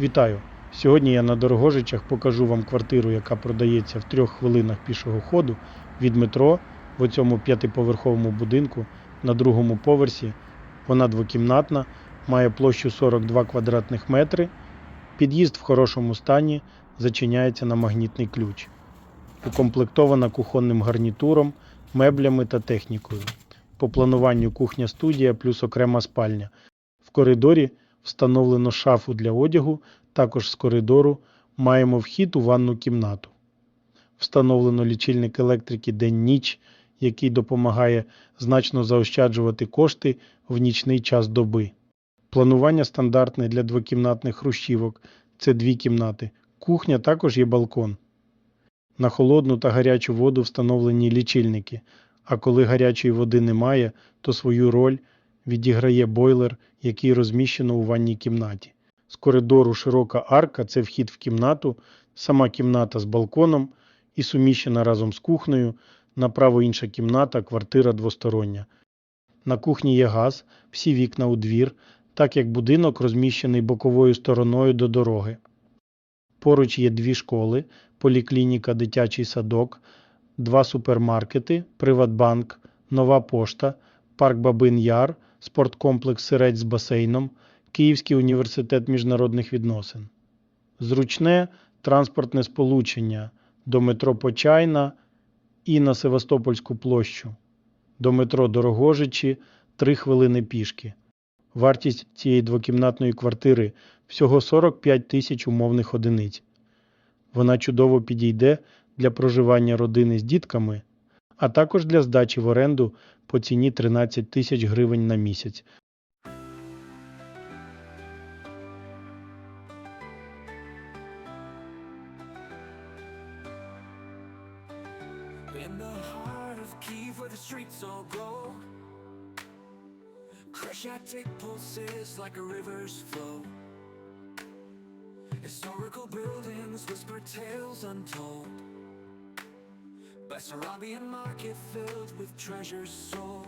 Вітаю! Сьогодні я на Дорогожичах покажу вам квартиру, яка продається в трьох хвилинах пішого ходу від метро в цьому п'ятиповерховому будинку на другому поверсі. Вона двокімнатна, має площу 42 квадратних метри. Під'їзд в хорошому стані, зачиняється на магнітний ключ. Укомплектована кухонним гарнітуром, меблями та технікою. По плануванню кухня-студія плюс окрема спальня. В коридорі встановлено шафу для одягу, також з коридору маємо вхід у ванну кімнату. Встановлено лічильник електрики день-ніч, який допомагає значно заощаджувати кошти в нічний час доби. Планування стандартне для двокімнатних хрущівок це дві кімнати. Кухня також є балкон. На холодну та гарячу воду встановлені лічильники, а коли гарячої води немає, то свою роль відіграє бойлер, який розміщено у ванній кімнаті. З коридору широка арка це вхід в кімнату, сама кімната з балконом і суміщена разом з кухнею. Направо інша кімната, квартира двостороння. На кухні є газ, всі вікна у двір, так як будинок розміщений боковою стороною до дороги. Поруч є дві школи, поліклініка, дитячий садок, два супермаркети, Приватбанк, Нова пошта, парк Бабин Яр, спорткомплекс Сирець з басейном, Київський університет міжнародних відносин. Зручне транспортне сполучення до метро Почайна і на Севастопольську площу. До метро Дорогожичі 3 хвилини пішки. Вартість цієї двокімнатної квартири всього 45 тисяч умовних одиниць. Вона чудово підійде для проживання родини з дітками, а також для здачі в оренду по ціні 13 тисяч гривень на місяць. In the heart of Kiev where the streets all glow Crescentic pulses like a river's flow Historical buildings whisper tales untold Bessarabian market filled with treasures sold